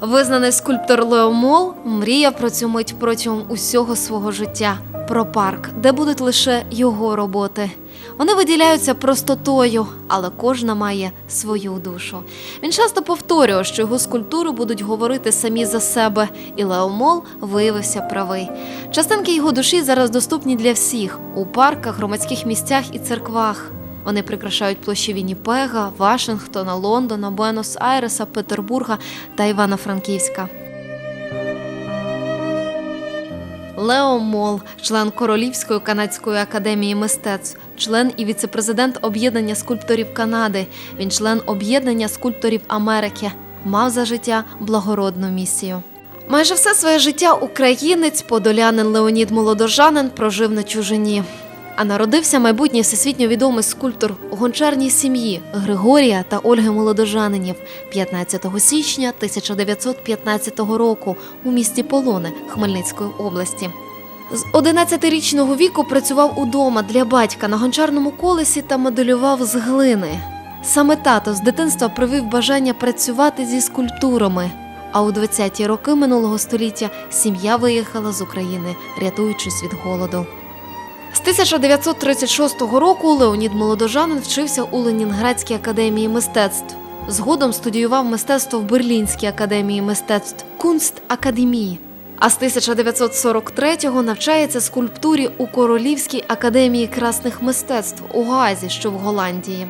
Визнаний скульптор Лео Мол мріяв про цю мить протягом усього свого життя. Про парк, де будуть лише його роботи. Вони виділяються простотою, але кожна має свою душу. Він часто повторював, що його скульптури будуть говорити самі за себе, і Лео Мол виявився правий. Частинки його душі зараз доступні для всіх у парках, громадських місцях і церквах. Вони прикрашають площі Вінніпега, Вашингтона, Лондона, Буенос-Айреса, Петербурга та Івано-Франківська. Лео Мол, член Королівської канадської академії мистецтв, член і віцепрезидент об'єднання скульпторів Канади. Він член об'єднання скульпторів Америки. Мав за життя благородну місію. Майже все своє життя українець, подолянин Леонід Молодожанин прожив на чужині. А народився майбутній всесвітньо відомий скульптор у гончарній сім'ї Григорія та Ольги Молодожанинів 15 січня 1915 року у місті Полони Хмельницької області. З 11-річного віку працював удома для батька на гончарному колесі та моделював з глини. Саме тато з дитинства привив бажання працювати зі скульптурами. А у 20-ті роки минулого століття сім'я виїхала з України, рятуючись від голоду. З 1936 року Леонід Молодожанин вчився у Ленінградській академії мистецтв. Згодом студіював мистецтво в Берлінській академії мистецтв Академії. А з 1943-го навчається скульптурі у Королівській академії красних мистецтв у Газі, що в Голландії.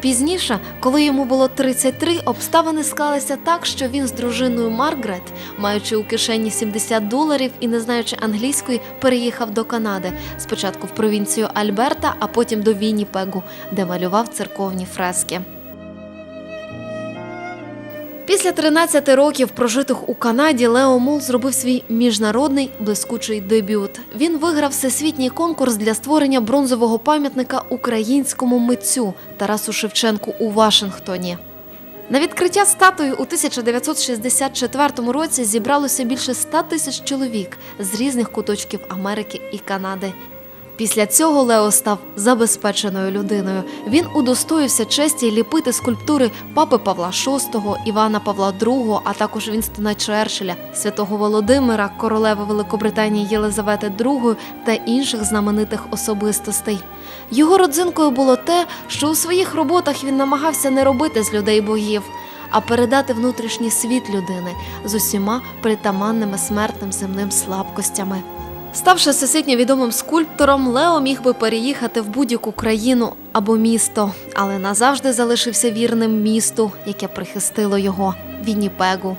Пізніше, коли йому було 33, обставини склалися так, що він з дружиною Маргрет, маючи у кишені 70 доларів і не знаючи англійської, переїхав до Канади. Спочатку в провінцію Альберта, а потім до Вінніпегу, де малював церковні фрески. Після 13 років прожитих у Канаді Лео Мул зробив свій міжнародний блискучий дебют. Він виграв всесвітній конкурс для створення бронзового пам'ятника українському митцю Тарасу Шевченку у Вашингтоні. На відкриття статуї у 1964 році зібралося більше 100 тисяч чоловік з різних куточків Америки і Канади. Після цього Лео став забезпеченою людиною. Він удостоївся честі ліпити скульптури папи Павла VI, Івана Павла II, а також Вінстона Черчилля, святого Володимира, королеви Великобританії Єлизавети II та інших знаменитих особистостей. Його родзинкою було те, що у своїх роботах він намагався не робити з людей богів, а передати внутрішній світ людини з усіма притаманними смертним земним слабкостями. Ставши всесвітньо відомим скульптором, Лео міг би переїхати в будь-яку країну або місто, але назавжди залишився вірним місту, яке прихистило його Вінніпегу.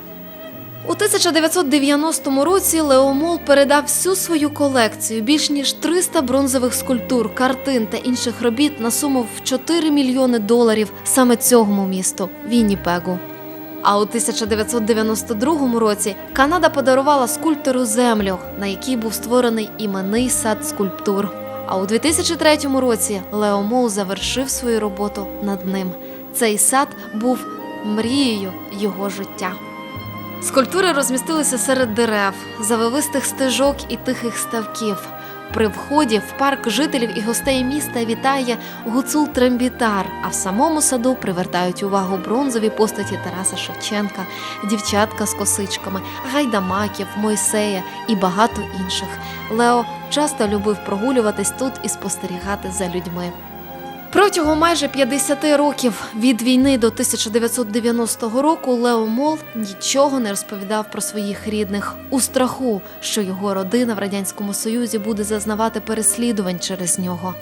У 1990 році Лео Мол передав всю свою колекцію більш ніж 300 бронзових скульптур, картин та інших робіт на суму в 4 мільйони доларів саме цьому місту Вінніпегу. А у 1992 році Канада подарувала скульптору землю, на якій був створений іменний сад скульптур. А у 2003 році Лео Мол завершив свою роботу над ним. Цей сад був мрією його життя. Скульптури розмістилися серед дерев, завивистих стежок і тихих ставків. При вході в парк жителів і гостей міста вітає гуцул Трембітар, а в самому саду привертають увагу бронзові постаті Тараса Шевченка, дівчатка з косичками, гайдамаків, Мойсея і багато інших. Лео часто любив прогулюватись тут і спостерігати за людьми. Протягом майже 50 років від війни до 1990 року Лео Мол нічого не розповідав про своїх рідних у страху, що його родина в радянському союзі буде зазнавати переслідувань через нього.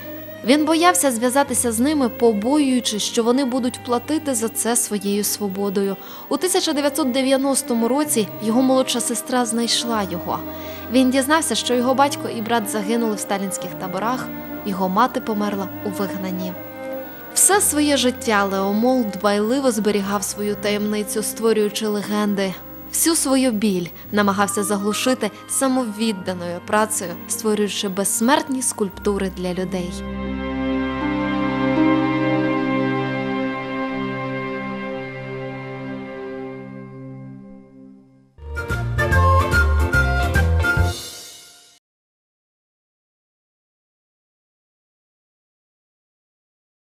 Він боявся зв'язатися з ними, побоюючись, що вони будуть платити за це своєю свободою. У 1990 році його молодша сестра знайшла його. Він дізнався, що його батько і брат загинули в сталінських таборах. Його мати померла у вигнанні. Все своє життя Леомол дбайливо зберігав свою таємницю, створюючи легенди. Всю свою біль намагався заглушити самовідданою працею, створюючи безсмертні скульптури для людей.